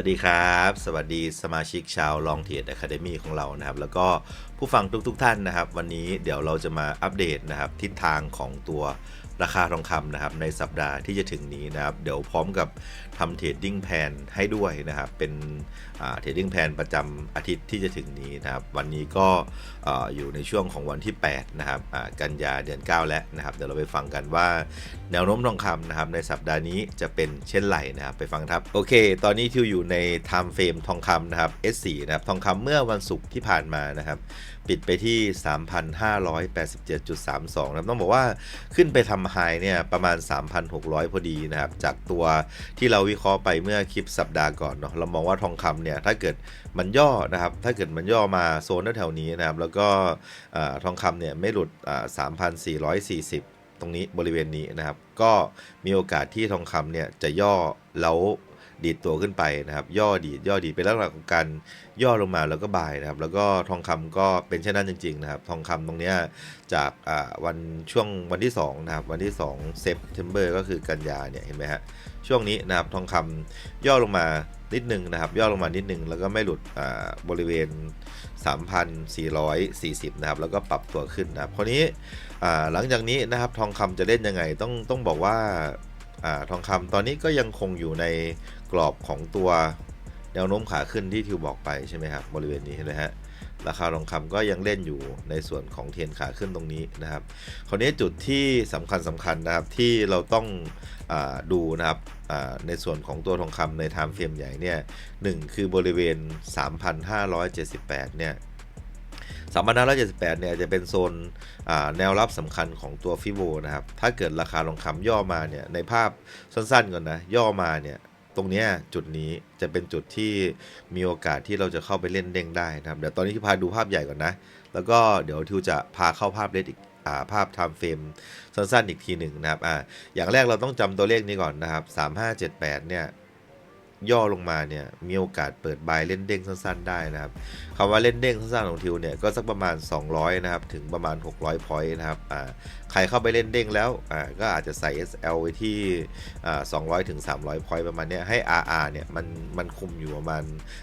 วัสดีครับ สวัสดีสมาชิกชาวลองเทียดอะคาเดมีของเรานะครับ แล้วก็ผู้ฟังทุกๆทท่านนะครับ วันนี้เดี๋ยวเราจะมาอัปเดตนะครับ ทิศทางของตัว ราคาทองคำนะครับในสัปดาห์ที่จะถึงนี้นะครับ เดี๋ยวพร้อมกับทำเทรดดิ้งแพนให้ด้วยนะครับ เป็นเทรดดิ้งแพนประจำอาทิตย์ที่จะถึงนี้นะครับ วันนี้ก็อ่าอยู่ในช่วงของวันที่ 8 นะครับกันยาเดือน 9 แล้วนะครับ เดี๋ยวเราไปฟังกันว่าแนวโน้มทองคำนะครับในสัปดาห์นี้จะเป็นเช่นไรนะครับ ไปฟังครับ โอเค ตอนนี้ทิวอยู่ใน time frame ทองคำนะครับ S4 นะครับทองคำเมื่อวันศุกร์ที่ผ่านมานะครับปิดไปที่ 3,587.32นะครับต้องบอกว่าขึ้นไปทำไฮเนี่ยประมาณ 3,600 พอดีนะครับ จากตัวที่เราวิเคราะห์ไปเมื่อคลิปสัปดาห์ก่อนเนาะเรามองว่าทองคำเนี่ยถ้าเกิดมันย่อนะครับ ถ้าเกิดมันย่อมาโซนแถวนี้นะครับ แล้วก็ทองคำเนี่ยไม่หลุด 3,440 ตรงนี้บริเวณนี้นะครับ ก็มีโอกาสที่ทองคำเนี่ยจะย่อแล้ว ดีดตัวขึ้นไปนะครับ ย่อดีดย่อดีดเป็นลักษณะของการย่อลงมาแล้วก็บ่ายนะครับ แล้วก็ทองคำก็เป็นเช่นนั้นจริง ๆ นะครับ ทองคำตรงนี้จากวันช่วงวันที่2นะครับวันที่2เซปเทมเบอร์ก็คือกันยาเนี่ยเห็นไหมฮะช่วงนี้นะครับทองคำย่อลงมานิดนึงนะครับ ย่อลงมานิดนึงแล้วก็ไม่หลุดบริเวณ 3,440 นะครับ แล้วก็ปรับตัวขึ้นนะครับคราวนี้หลังจากนี้นะครับทองคำจะเล่นยังไงต้องต้องบอกว่า อทองคำตอนนี้ก็ยังคงอยู่ในกรอบของตัวแนวโน้มขาขึ้นที่ทิวบอกไปใช่ไหมครับบริเวณนี้เห็นไหมฮะราคาทองคำก็ยังเล่นอยู่ในส่วนของเทียนขาขึ้นตรงนี้นะครับคราวนี้จุดที่สำคัญสำคัญนะครับที่เราต้องอดูนะครับในส่วนของตัวทองคำในไทม์เฟรมใหญ่เนี่ยหนึ่งคือ บริเวณ 3,578 เนี่ย 3,578เนี่ยจะเป็นโซนแนวรับสำคัญของตัวฟิโบนะครับ ถ้าเกิดราคาทองคำย่อมาเนี่ยในภาพสั้นๆก่อนนะ ย่อมาเนี่ยตรงนี้จุดนี้จะเป็นจุดที่มีโอกาสที่เราจะเข้าไปเล่นเด้งได้นะครับ เดี๋ยวตอนนี้ที่พาดูภาพใหญ่ก่อนนะ แล้วก็เดี๋ยวทิวจะพาเข้าภาพเล็กอีกภาพ time frame สั้นๆอีกทีหนึ่งนะครับอ่าอย่างแรกเราต้องจำตัวเลขนี้ก่อนนะครับ 3578 เนี่ย ย่อลงมาเนี่ยมีโอกาสเปิดบายเล่นเด้งสั้น ๆ ได้นะครับคำว่าเล่นเด้งสั้นๆของทิวเนี่ยก็สักประมาณ 200นะครับถึงประมาณ 600พอยต์นะครับอ่าใครเข้าไปเล่นเด้งแล้วอ่าก็อาจจะใส่ SL ไว้ที่อ่า200ถึง300พอยต์ประมาณเนี้ยให้ RR เนี่ยมันมันคุมอยู่ประมาณ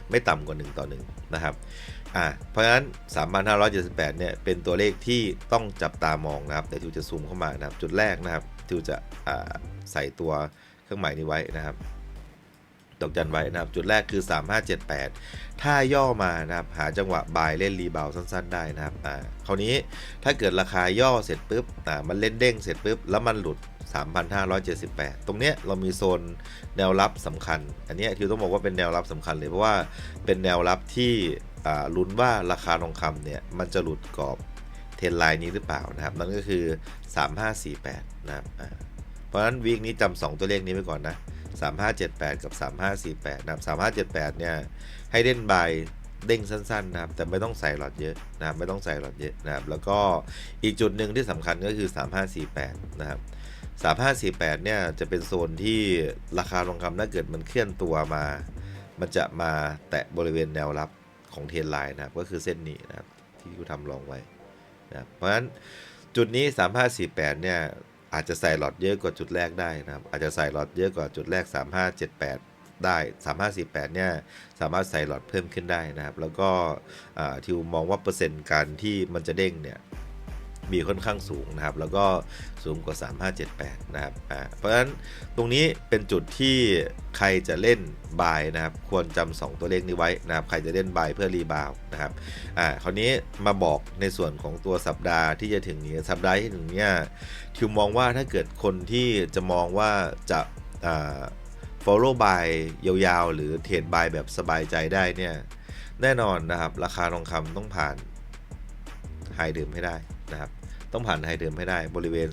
ไม่ต่ำกว่า 1 ต่อ 1 นะครับอ่าเพราะฉะนั้น 3,578เนี่ยเป็นตัวเลขที่ต้องจับตามองนะครับเดี๋ยวทิวจะซูมเข้ามานะครับจุดแรกนะครับทิวจะอ่าใส่ตัวเครื่องหมายนี้ไว้นะครับ ดอกจันไว้นะครับ จุดแรกคือ 3578 ถ้าย่อมานะครับ หาจังหวะบายเล่นรีบาวสั้น ๆ ได้นะครับอ่าคราวนี้ถ้าเกิดราคาย่อเสร็จปุ๊บอ่ามันเล่นเด้งเสร็จปุ๊บ แล้วมันหลุด 3,578 ตรงเนี้ยเรามีโซนแนวรับสำคัญ อันนี้ทิวต้องบอกว่าเป็นแนวรับสำคัญเลย เพราะว่าเป็นแนวรับที่อ่าลุ้นว่าราคาทองคำเนี่ยมันจะหลุดกรอบเทรนไลน์นี้หรือเปล่านะครับ นั่นก็คือ 3548 นะครับเพราะฉะนั้นวีคนี้จำสองตัวเลขนี้ไว้ก่อนนะ 3578 กับ 3548 นะครับ 3578 เนี่ย ให้เล่นบายเด้งสั้นๆนะครับ แต่ไม่ต้องใส่หลอดเยอะนะครับไม่ต้องใส่หลอดเยอะนะครับ แล้วก็อีกจุดหนึ่งที่สำคัญก็คือ 3548 นะครับ 3548 เนี่ย จะเป็นโซนที่ราคาทองคำถ้าเกิดมันเคลื่อนตัวมา มันจะมาแตะบริเวณแนวรับของเทรนไลน์นะครับ ก็คือเส้นนี้นะครับที่กูทำลองไว้นะครับเพราะฉะนั้นจุดนี้ 3548 เนี่ย อาจจะใส่หลอดเยอะกว่าจุดแรกได้นะครับ อาจจะใส่หลอดเยอะกว่าจุดแรก 3578 ได้ 3548 เนี่ยสามารถใส่หลอดเพิ่มขึ้นได้นะครับ แล้วก็ทิวมองว่าเปอร์เซ็นต์การที่มันจะเด้งเนี่ย มีค่อนข้างสูงนะครับ แล้วก็สูงกว่า 3578 นะครับอ่าเพราะฉะนั้นตรงนี้เป็นจุดที่ใครจะเล่นบายนะครับ ควรจำสองตัวเลขนี้ไว้นะครับ ใครจะเล่นบายเพื่อรีบาวด์นะครับอ่าคราวนี้มาบอกในส่วนของตัวสัปดาห์ที่จะถึงนี้สัปดาห์ที่ถึงเนี่ยทิวมองว่าถ้าเกิดคนที่จะมองว่าจะอ่า follow by ยาวๆ หรือเทรด by แบบสบายใจได้เนี่ย แน่นอนนะครับ ราคาทองคำต้องผ่านไฮเดิมให้ได้ นะครับ ต้องผ่านไฮเดิมให้ได้บริเวณ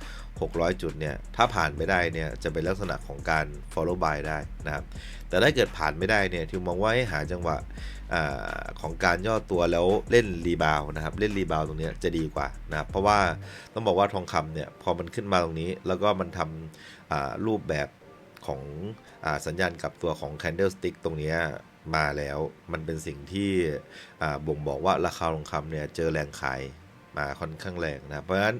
3,600 จุดเนี่ย ถ้าผ่านไม่ได้เนี่ยจะเป็นลักษณะของการ follow by ได้นะครับ แต่ถ้าเกิดผ่านไม่ได้เนี่ยทิวมองว่าให้หาจังหวะอของการย่อตัวแล้วเล่นรีบาวนะครับ เล่นรีบาวตรงเนี้ยจะดีกว่านะครับเพราะว่าต้องบอกว่าทองคำเนี่ยพอมันขึ้นมาตรงนี้ แล้วก็มันทำรูปแบบของอสัญญาณกลับตัวของ candlestick ตรงเนี้ยมาแล้วมันเป็นสิ่งที่บ่งบอกว่าราคาทองคำเนี่ยเจอแรงขาย มาค่อนข้างแรงนะเพราะฉะนั้น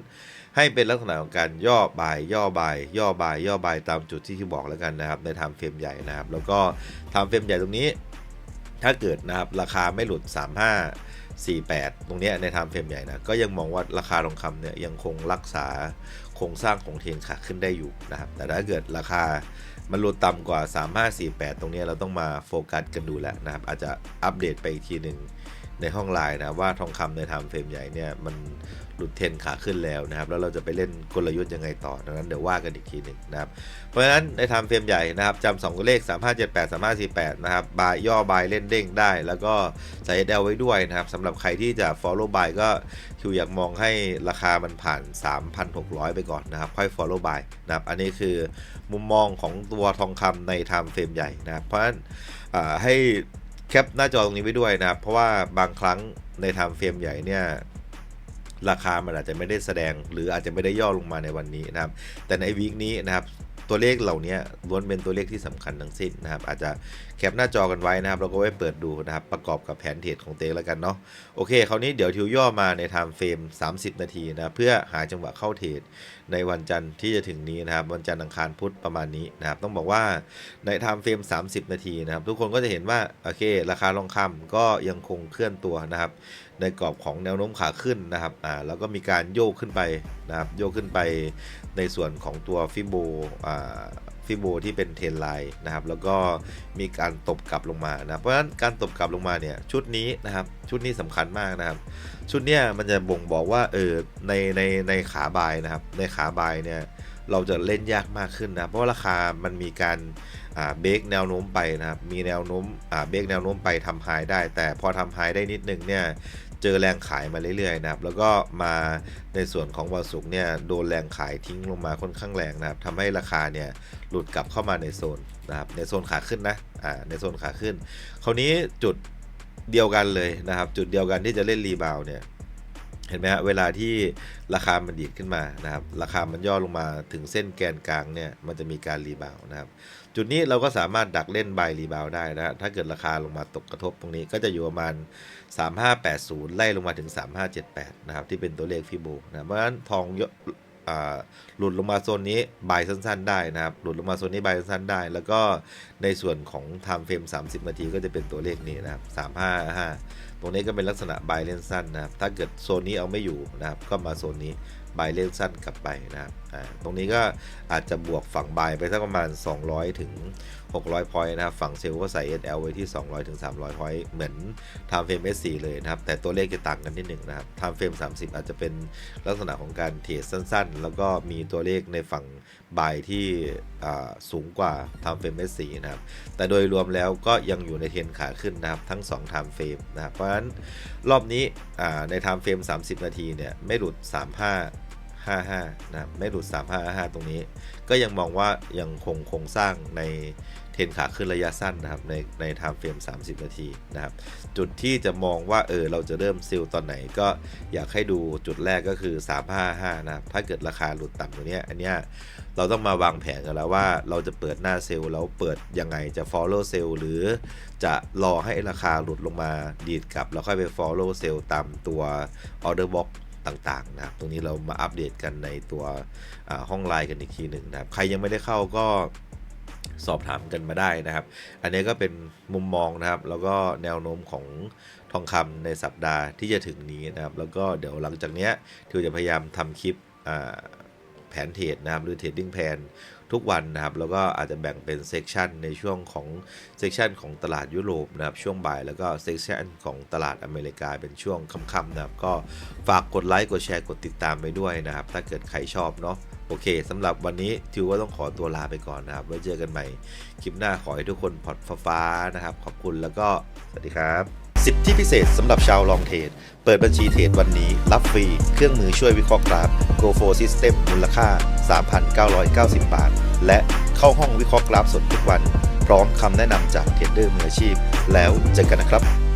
ให้เป็นลักษณะของการย่อบาย ย่อบาย ย่อบาย ย่อบายตามจุดที่ที่บอกแล้วกันนะครับ ในไทม์เฟรมใหญ่นะครับ แล้วก็ไทม์เฟรมใหญ่ตรงนี้ ถ้าเกิดนะครับราคาไม่หลุด 35 48 ตรงนี้ในไทม์เฟรมใหญ่นะก็ยังมองว่าราคาทองคำเนี่ยยังคงรักษาโครงสร้างของเทนขาขึ้นได้อยู่นะครับ แต่ถ้าเกิดราคามันหลุดต่ำกว่า 3548 ตรงนี้เราต้องมาโฟกัสกันดูแล้วนะครับ อาจจะอัปเดตไปอีกทีหนึ่ง ในห้องไลน์นะว่าทองคำในไทม์เฟรมใหญ่เนี่ยมันหลุดเทนขาขึ้นแล้วนะครับ แล้วเราจะไปเล่นกลยุทธ์ยังไงต่อดังนั้นเดี๋ยวว่ากันอีกทีหนึ่งนะครับ เพราะฉะนั้นในไทม์เฟรมใหญ่นะครับจำสองเลข 3578 3548 นะครับบายย่อบายเล่นเด้งได้ แล้วก็ใส่ SL ไว้ด้วยนะครับสำหรับใครที่จะ follow buy ก็คิวอยากมองให้ราคามันผ่าน 3,600 ไปก่อนนะครับ ค่อย follow buy นะครับ อันนี้คือมุมมองของตัวทองคำในไทม์เฟรมใหญ่นะครับ เพราะฉะนั้นให้ แคปหน้าจอตรงนี้ไว้ด้วยนะครับ เพราะว่าบางครั้งในไทม์เฟรมใหญ่เนี่ยราคามันอาจจะไม่ได้แสดง หรืออาจจะไม่ได้ย่อลงมาในวันนี้นะครับ แต่ในวีคนี้นะครับ ตัวเลขเหล่านี้ล้วนเป็นตัวเลขที่สำคัญทั้งสิ้นนะครับ อาจจะแคปหน้าจอกันไว้นะครับเราก็ไว้เปิดดูนะครับ ประกอบกับแผนเทรดของเต็กแล้วกันเนาะโอเคคราวนี้เดี๋ยวทิวย่อมาในไทม์เฟรม30 นาทีนะเพื่อหาจังหวะเข้าเทรดในวันจันทร์ที่จะถึงนี้นะครับ วันจันทร์อังคารพุธประมาณนี้นะครับ ต้องบอกว่าในไทม์เฟรม30 นาทีนะครับ ทุกคนก็จะเห็นว่าโอเค ราคาทองคำก็ยังคงเคลื่อนตัวนะครับ ในกรอบของแนวโน้มขาขึ้นนะครับอ่าแล้วก็มีการโยกขึ้นไป นะครับโยกขึ้นไปในส่วนของตัวฟิโบฟิโบที่เป็นเทรนไลน์นะครับ แล้วก็มีการตบกลับลงมานะเพราะฉะนั้นการตบกลับลงมาเนี่ยชุดนี้นะครับชุดนี้สำคัญมากนะครับ ชุดเนี้ยมันจะบ่งบอกว่าเออในในในขาบายนะครับ ในขาบายเนี่ยเราจะเล่นยากมากขึ้นนะเพราะราคามันมีการเบรกแนวโน้มไปนะครับมีแนวโน้มเบรกแนวโน้มไปทำไฮได้ แต่พอทำไฮได้นิดนึงเนี่ย เจอแรงขายมาเรื่อยๆนะครับ แล้วก็มาในส่วนของวันศุกร์เนี่ยโดนแรงขายทิ้งลงมาค่อนข้างแรงนะครับทำให้ราคาเนี่ยหลุดกลับเข้ามาในโซนนะครับในโซนขาขึ้นนะอ่าในโซนขาขึ้น คราวนี้จุดเดียวกันเลยนะครับ จุดเดียวกันที่จะเล่นรีบาวเนี่ย เห็นไหมฮะเวลาที่ราคามันดีดขึ้นมานะครับ ราคามันย่อลงมาถึงเส้นแกนกลางเนี่ยมันจะมีการรีบาวด์นะครับ จุดนี้เราก็สามารถดักเล่นใบรีบาวด์ได้นะฮะถ้าเกิดราคาลงมาตกกระทบตรงนี้ก็จะอยู่ประมาณ 3580 ไล่ลงมาถึง 3578 นะครับ ที่เป็นตัวเลขฟิโบนะเพราะฉะนั้นทองยอ่า หลุดลงมาโซนนี้บายสั้น ๆ ได้นะครับ หลุดลงมาโซนนี้บายสั้นๆได้ แล้วก็ในส่วนของ time frame 30 นาทีก็จะเป็นตัวเลขนี้นะครับ 355 ตรงนี้ก็เป็นลักษณะบายเล่นสั้นนะครับ ถ้าเกิดโซนนี้เอาไม่อยู่นะครับ ก็มาโซนนี้บายเล่นสั้นกลับไปนะครับ ตรงนี้ก็อาจจะบวกฝั่งบายไปสักประมาณ 200 ถึง 600พอยต์นะครับ ฝั่งเซลล์ก็ใส่ SL ไว้ที่ 200ถึง300พอยต์เหมือน time frame S4 เลยนะครับ แต่ตัวเลขจะต่างกันนิดหนึ่งนะครับ time frame 30 อาจจะเป็นลักษณะของการเทรดสั้นๆ แล้วก็มีตัวเลขในฝั่งบายที่อ่าสูงกว่า time frame S4 นะครับ แต่โดยรวมแล้วก็ยังอยู่ในเทรนขาขึ้นนะครับ ทั้ง 2 time frame นะครับ เพราะฉะนั้นรอบนี้อ่าใน time frame 30 นาทีเนี่ยไม่หลุด 35 55นะครับไม่หลุด 355 ตรงนี้ ก็ยังมองว่ายังคงโครงสร้างในเทรนขาขึ้นระยะสั้นนะครับ ในใน time frame 30 นาทีนะครับ จุดที่จะมองว่าเออเราจะเริ่มซิลตอนไหนก็อยากให้ดูจุดแรกก็คือ 355 นะครับ ถ้าเกิดราคาหลุดต่ำกว่านี้อันเนี้ยเราต้องมาวางแผนกันแล้วว่าเราจะเปิดหน้าเซลล์แล้วเปิดยังไงจะ follow เซลล์หรือจะรอให้ราคาหลุดลงมาดีดกลับ แล้วค่อยไป follow เซลล์ตามตัว order box ต่างๆนะครับตรงนี้เรามาอัปเดตกันในตัวห้องไลน์กันอีกทีหนึ่งนะครับใครยังไม่ได้เข้าก็สอบถามกันมาได้นะครับ อันนี้ก็เป็นมุมมองนะครับ แล้วก็แนวโน้มของทองคำในสัปดาห์ที่จะถึงนี้นะครับ แล้วก็เดี๋ยวหลังจากเนี้ยทิวจะพยายามทำคลิปแผนเทรดนะครับหรือเทรดดิ้งแผน ทุกวันนะครับ แล้วก็อาจจะแบ่งเป็นเซกชันในช่วงของเซกชันของตลาดยุโรปนะครับ ช่วงบ่ายแล้วก็เซกชันของตลาดอเมริกาเป็นช่วงค่ำๆนะครับ ก็ฝากกดไลค์กดแชร์กดติดตามไปด้วยนะครับ ถ้าเกิดใครชอบเนาะโอเคสำหรับวันนี้ทิวก็ต้องขอตัวลาไปก่อนนะครับ ไว้เจอกันใหม่คลิปหน้าขอให้ทุกคนพอดฟ้าๆนะครับ ขอบคุณแล้วก็สวัสดีครับ สิทธิพิเศษสำหรับชาวลองเทรดเปิดบัญชีเทรดวันนี้ รับฟรี เครื่องมือช่วยวิเคราะห์กราฟ Go for System มูลค่า 3,990 บาท และเข้าห้องวิเคราะห์กราฟสดทุกวัน พร้อมคำแนะนำจากเทรดเดอร์มืออาชีพ แล้วเจอกันนะครับ